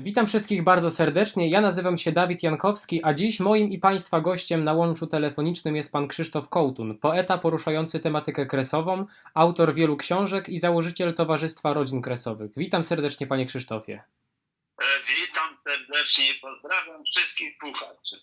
Witam wszystkich bardzo serdecznie. Ja nazywam się Dawid Jankowski, a dziś moim i Państwa gościem na łączu telefonicznym jest pan Krzysztof Kołtun, poeta poruszający tematykę kresową, autor wielu książek i założyciel Towarzystwa Rodzin Kresowych. Witam serdecznie, panie Krzysztofie. Serdecznie i pozdrawiam wszystkich słuchaczy.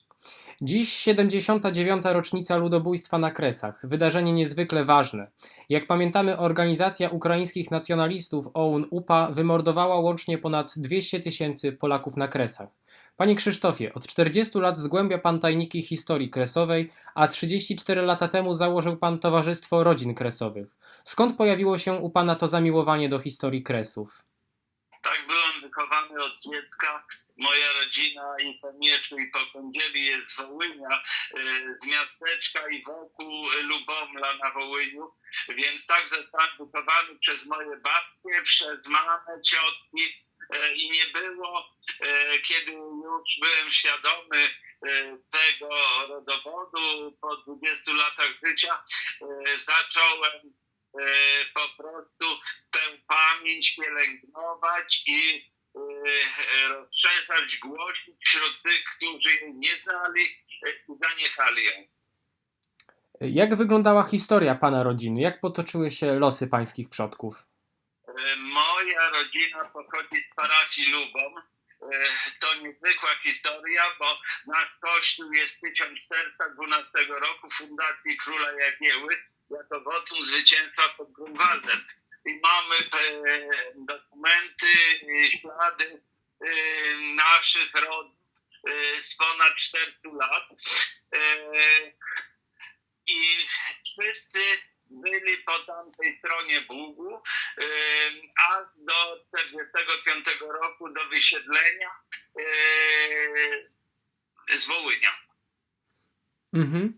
Dziś 79. rocznica ludobójstwa na Kresach. Wydarzenie niezwykle ważne. Jak pamiętamy, organizacja ukraińskich nacjonalistów OUN-UPA wymordowała łącznie ponad 200 tysięcy Polaków na Kresach. Panie Krzysztofie, od 40 lat zgłębia Pan tajniki historii kresowej, a 34 lata temu założył Pan Towarzystwo Rodzin Kresowych. Skąd pojawiło się u Pana to zamiłowanie do historii Kresów? Wychowany od dziecka. Moja rodzina i po Mieczu i po Kądzieli jest z Wołynia, e, z miasteczka i wokół Lubomla na Wołyniu. Więc tak zostałem wychowany przez moje babcie, przez mamę, ciotki e, i nie było, e, kiedy już byłem świadomy tego rodowodu po 20 latach życia, zacząłem po prostu tę pamięć pielęgnować i rozszerzać, głosić wśród tych, którzy nie znali e, i zaniechali ją. Jak wyglądała historia Pana rodziny? Jak potoczyły się losy Pańskich przodków? E, Moja rodzina pochodzi z parafii Lubom. E, To niezwykła historia, bo nasz kościół jest z 1412 roku Fundacji Króla Jagieły jako wotum zwycięstwa pod Grunwaldem. Mamy e, dokumenty, e, ślady e, naszych rodów e, z ponad 400 lat. E, I wszyscy byli po tamtej stronie Bugu, aż do 45 roku do wysiedlenia yy, z Wołynia. Mhm.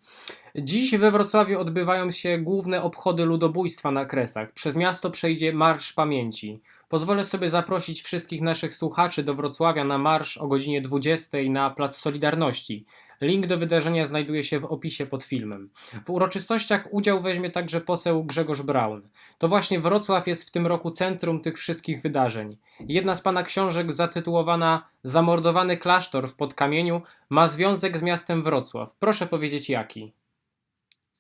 Dziś we Wrocławiu odbywają się główne obchody ludobójstwa na Kresach. Przez miasto przejdzie Marsz Pamięci. Pozwolę sobie zaprosić wszystkich naszych słuchaczy do Wrocławia na marsz o godzinie 20 na Plac Solidarności. Link do wydarzenia znajduje się w opisie pod filmem. W uroczystościach udział weźmie także poseł Grzegorz Braun. To właśnie Wrocław jest w tym roku centrum tych wszystkich wydarzeń. Jedna z pana książek zatytułowana Zamordowany klasztor w Podkamieniu ma związek z miastem Wrocław. Proszę powiedzieć jaki.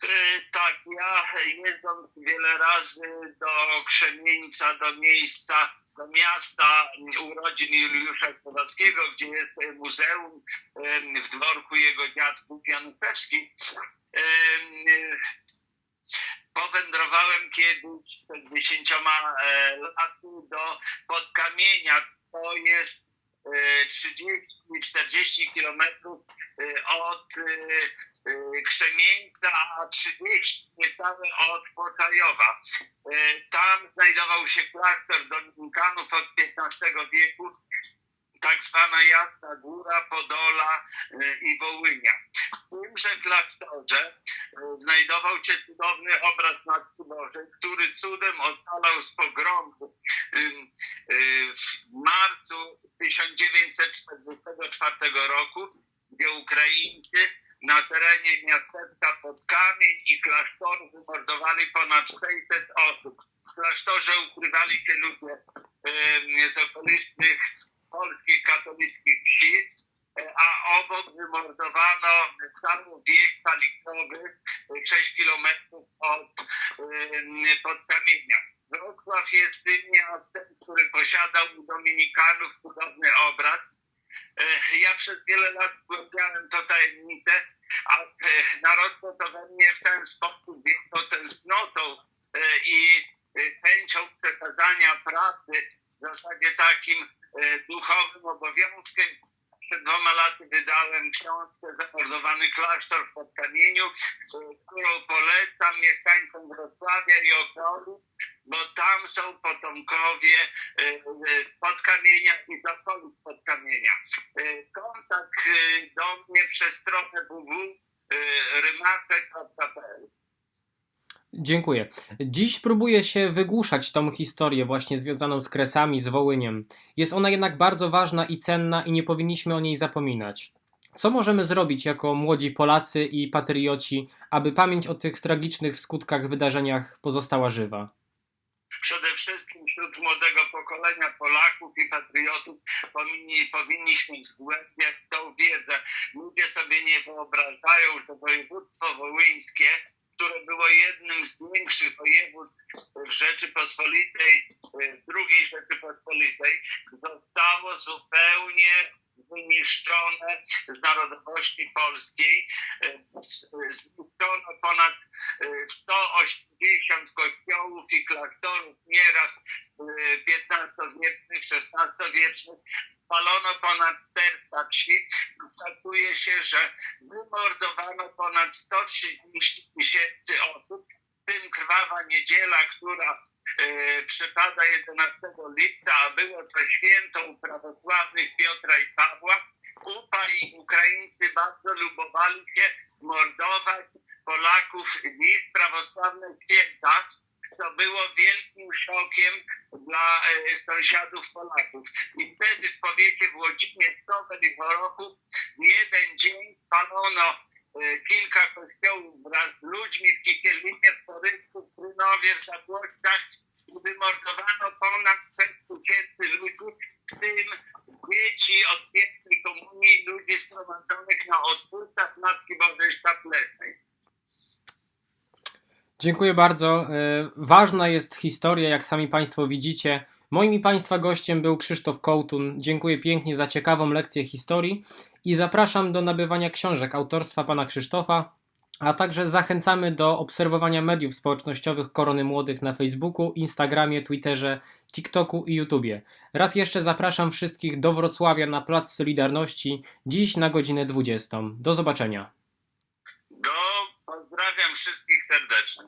Yy, tak, ja jeżdżąc wiele razy do Krzemieńca, do miejsca, do miasta urodzin Juliusza Słowackiego, gdzie jest e, muzeum w dworku jego dziad Bóg Januszewski. em, e, Powędrowałem kiedyś przed dziesięcioma e, laty do Podkamienia. To jest 30-40 kilometrów e, od e, e, Krzemieńca, a 30 niecałe od Poczajowa. E, Tam znajdował się klasztor dominikanów od XV wieku, tak zwana Jasna Góra, Podola i Wołynia. W tymże klasztorze znajdował się cudowny obraz Matki Bożej, który cudem ocalał z pogromu 1944 roku, gdzie Ukraińcy na terenie miasteczka pod kamień i klasztoru wymordowali ponad 600 osób. W klasztorze ukrywali się ludzie ym, z okolicznych polskich katolickich wsi, e, a obok wymordowano cały wieś paliknowy 6 kilometrów od ym, podkamienia. Wrocław jest tym miastem, który posiadał u Dominikanów cudowny obraz. E, Ja przez wiele lat zgłębiałem to tajemnicę, a e, narosło to we mnie w ten sposób wielką tęsknotą e, i chęcią przekazania prawdy w zasadzie takim duchowym obowiązkiem. Przed dwoma laty wydałem książkę Zamordowany klasztor w Podkamieniu, którą polecam mieszkańcom Wrocławia i okolic, bo tam są potomkowie e, z Podkamienia i okolic Podkamienia. E, Kontakt do mnie przez stronę www rymaczek.pl Dziękuję. Dziś próbuję się wygłuszać tą historię właśnie związaną z Kresami, z Wołyniem. Jest ona jednak bardzo ważna i cenna i nie powinniśmy o niej zapominać. Co możemy zrobić jako młodzi Polacy i patrioci, aby pamięć o tych tragicznych w skutkach wydarzeniach pozostała żywa? Wszystkim wśród młodego pokolenia Polaków i patriotów powinni, powinniśmy zgłębiać tą wiedzę. Ludzie sobie nie wyobrażają, że województwo wołyńskie, które było jednym z większych województw w Rzeczypospolitej, w II Rzeczypospolitej, zostało zupełnie wyniszczone z narodowości polskiej. Z- Zniszczono ponad e, 180 kościołów i klasztorów, nieraz e, XV-wiecznych, XVI-wiecznych. Spalono ponad 400 wsi. Szacuje się, że wymordowano ponad 130 tysięcy osób, w tym krwawa niedziela, która e, przypada 11 lipca, a było to święto u prawosławnych Piotra i Pawła. UPA i Ukraińcy bardzo lubowali się mordować Polaków w prawosławne święta, co było wielkim szokiem dla e, sąsiadów Polaków. I wtedy w powiecie w Łodzinie, Stobel i Chorochu w jeden dzień spalono e, kilka kościołów wraz z ludźmi w Kikierlinie, w Porysku, w Trynowie, w i wymordowano ponad 6 tysięcy ludzi, w tym dzieci od pierwszej komunii ludzi zgromadzonych na odpustach Matki Bożej Sztaplecznej. Dziękuję bardzo. E, Ważna jest historia, jak sami Państwo widzicie. Moim i Państwa gościem był Krzysztof Kołtun. Dziękuję pięknie za ciekawą lekcję historii i zapraszam do nabywania książek autorstwa pana Krzysztofa, a także zachęcamy do obserwowania mediów społecznościowych Korony Młodych na Facebooku, Instagramie, Twitterze, TikToku i YouTubie. Raz jeszcze zapraszam wszystkich do Wrocławia na Plac Solidarności dziś na godzinę 20. Do zobaczenia. Do pozdrawiam wszystkich serdecznie.